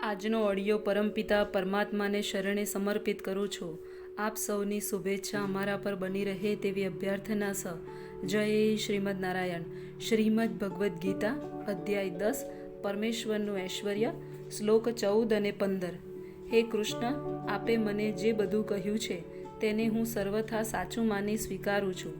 આજનો ઓડિયો પરમપિતા પરમાત્માને શરણે સમર્પિત કરું છું. આપ સૌની શુભેચ્છા અમારા પર બની રહે તેવી અભ્યર્થના સ. જય શ્રીમદ નારાયણ. શ્રીમદ ભગવદ્ ગીતા, અધ્યાય દસ, પરમેશ્વરનું ઐશ્વર્ય, શ્લોક ચૌદ અને પંદર. હે કૃષ્ણ, આપે મને જે બધું કહ્યું છે, તેને હું સર્વથા સાચું માની સ્વીકારું છું.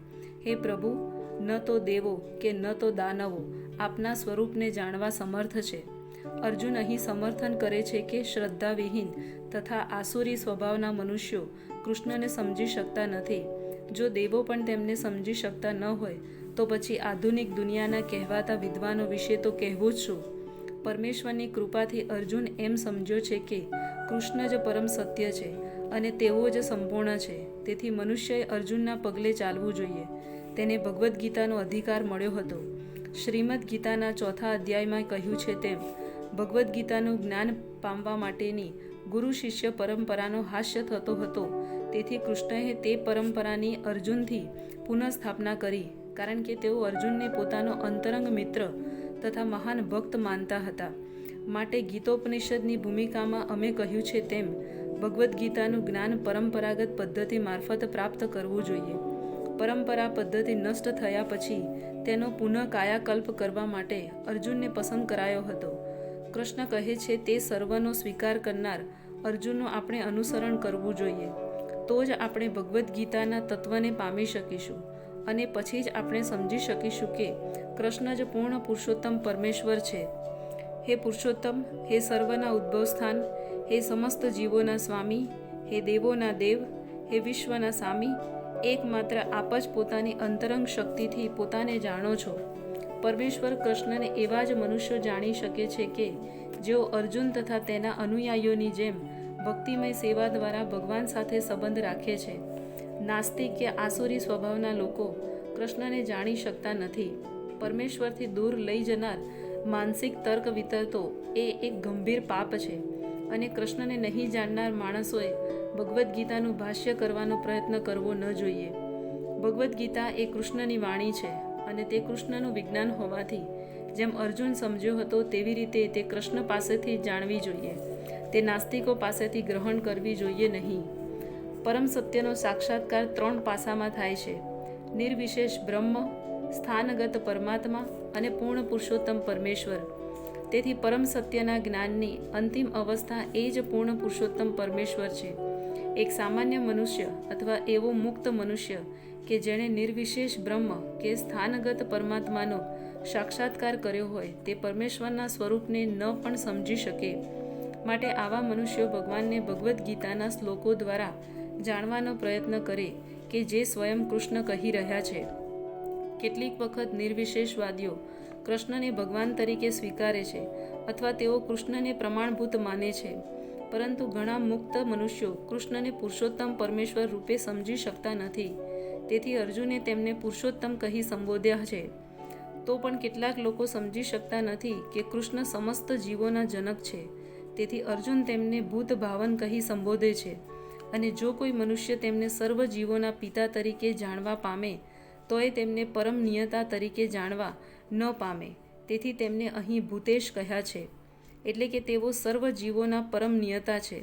હે પ્રભુ, ન તો દેવો કે ન તો દાનવો, આપના સ્વરૂપને જાણવા સમર્થ છે. અર્જુન અહીં સમર્થન કરે છે કે શ્રદ્ધાવિહીન તથા આસુરી સ્વભાવના મનુષ્યો કૃષ્ણને સમજી શકતા નથી. જો દેવો પણ તેમને સમજી શકતા ન હોય, તો પછી આધુનિક દુનિયાના કહેવાતા વિદ્વાનો વિશે તો કહેવું જ શું? પરમેશ્વરની કૃપાથી અર્જુન એમ સમજ્યો છે કે કૃષ્ણ જ પરમ સત્ય છે અને તેઓ જ સંપૂર્ણ છે. તેથી મનુષ્યએ અર્જુનના પગલે ચાલવું જોઈએ. તેને ભગવદ્ ગીતાનો અધિકાર મળ્યો હતો. શ્રીમદ ગીતાના ચોથા અધ્યાયમાં કહ્યું છે તેમ ભગવદ્ ગીતાનું જ્ઞાન પામવા માટેની ગુરુ શિષ્ય પરંપરાનો હાસ્ય થતો હતો. તેથી કૃષ્ણએ તે પરંપરાની અર્જુનથી પુનઃસ્થાપના કરી, કારણ કે તેઓ અર્જુનને પોતાનો અંતરંગ મિત્ર તથા મહાન ભક્ત માનતા હતા. માટે ગીતોપનિષદની ભૂમિકામાં અમે કહ્યું છે તેમ, ભગવદ્ ગીતાનું જ્ઞાન પરંપરાગત પદ્ધતિ મારફત પ્રાપ્ત કરવું જોઈએ. પરંપરા પદ્ધતિ નષ્ટ થયા પછી તેનો પુનઃ કાયાકલ્પ કરવા માટે અર્જુનને પસંદ કરાયો હતો. કૃષ્ણ કહે છે, તે સર્વનો સ્વીકાર કરનાર અર્જુનનું આપણે અનુસરણ કરવું જોઈએ. તો જ આપણે ભગવદ્ ગીતાના તત્વને પામી શકીશું. અને પછી જ આપણે સમજી શકીશું કે કૃષ્ણ જ પૂર્ણ પુરુષોત્તમ પરમેશ્વર છે. હે પુરુષોત્તમ, હે સર્વના ઉદ્ભવ સ્થાન, હે સમસ્ત જીવોના સ્વામી, હે દેવોના દેવ, હે વિશ્વના સ્વામી એકમાત્ર આપ જ પોતાની અંતરંગ શક્તિથી પોતાને જાણો છો. પરમેશ્વર કૃષ્ણને એવા જ મનુષ્યો જાણી શકે છે કે જેઓ અર્જુન તથા તેના અનુયાયીઓની જેમ ભક્તિમય સેવા દ્વારા ભગવાન સાથે સંબંધ રાખે છે. નાસ્તિક કે આસુરી સ્વભાવના લોકો કૃષ્ણને જાણી શકતા નથી. પરમેશ્વરથી દૂર લઈ જનાર માનસિક તર્ક વિતરતો એ એક ગંભીર પાપ છે અને કૃષ્ણને નહીં જાણનાર માણસોએ ભગવદ્ ગીતાનું ભાષ્ય કરવાનો પ્રયત્ન કરવો ન જોઈએ. ભગવદ્ ગીતા એ કૃષ્ણની વાણી છે. અને તે કૃષ્ણનું વિજ્ઞાન હોવાથી, જેમ અર્જુન સમજ્યો હતો તેવી રીતે તે કૃષ્ણ પાસેથી જાણવી જોઈએ. તે નાસ્તિકો પાસેથી ગ્રહણ કરવી જોઈએ નહીં. પરમ સત્યનો સાક્ષાત્કાર ત્રણ પાસામાં થાય છે. નિર્વિશેષ બ્રહ્મ, સ્થાનગત પરમાત્મા અને પૂર્ણ પુરુષોત્તમ પરમેશ્વર. તેથી પરમ સત્યના જ્ઞાનની અંતિમ અવસ્થા એ જ પૂર્ણ પુરુષોત્તમ પરમેશ્વર છે. એક સામાન્ય મનુષ્ય અથવા એવો મુક્ત મનુષ્ય કે જેણે નિર્વિશેષ બ્રહ્મ કે સ્થાનગત પરમાત્માનો સાક્ષાત્કાર કર્યો હોય તે પરમેશ્વરના સ્વરૂપને ન પણ સમજી શકે. માટે આવા મનુષ્યો ભગવાનને ભગવદ્ ગીતાના શ્લોકો દ્વારા જાણવાનો પ્રયત્ન કરે કે જે સ્વયં કૃષ્ણ કહી રહ્યા છે. કેટલીક વખત નિર્વિશેષવાદીઓ કૃષ્ણને ભગવાન તરીકે સ્વીકારે છે અથવા તેઓ કૃષ્ણને પ્રમાણભૂત માને છે. પરંતુ ઘણા મુક્ત મનુષ્યો કૃષ્ણને પુરુષોત્તમ પરમેશ્વર રૂપે સમજી શકતા નથી. તેથી અર્જુને તેમને પુરુષોત્તમ કહી સંબોધ્યા છે. તો પણ કેટલાક લોકો સમજી શકતા નથી કે કૃષ્ણ સમસ્ત જીવોના જનક છે. તેથી અર્જુન તેમને ભૂત ભાવન કહી સંબોધે છે. અને જો કોઈ મનુષ્ય તેમને સર્વ જીવોના પિતા તરીકે જાણવા પામે તો એ તેમને પરમ નિયતા તરીકે જાણવા ન પામે. તેથી તેમને અહીં ભૂતેશ કહ્યા છે. એટલે કે તેઓ સર્વ જીવોના પરમ નિયતા છે.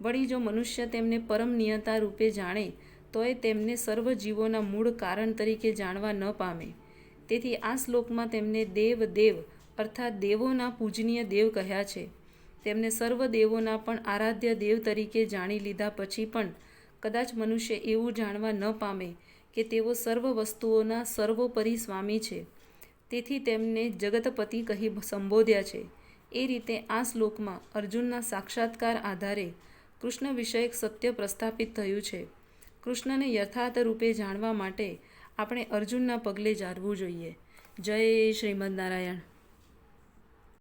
વળી જો મનુષ્ય તેમને પરમ નિયતા રૂપે જાણે તો એ તેમને સર્વ જીવોના મૂળ કારણ તરીકે જાણવા ન પામે. તેથી આ શ્લોકમાં તેમને દેવ દેવ અર્થાત દેવોના પૂજનીય દેવ કહ્યા છે. તેમને સર્વ દેવોના પણ આરાધ્ય દેવ તરીકે જાણી લીધા પછી પણ કદાચ મનુષ્ય એવું જાણવા ન પામે કે તેઓ સર્વ વસ્તુઓના સર્વોપરી સ્વામી છે. તેથી તેમને જગતપતિ કહી સંબોધ્યા છે. એ રીતે આ શ્લોકમાં અર્જુનના સાક્ષાત્કાર આધારે કૃષ્ણ વિષયક સત્ય પ્રસ્થાપિત થયું છે. કૃષ્ણને યથાર્થ રૂપે જાણવા માટે આપણે અર્જુનના પગલે જાળવું જોઈએ. જય શ્રીમદ નારાયણ.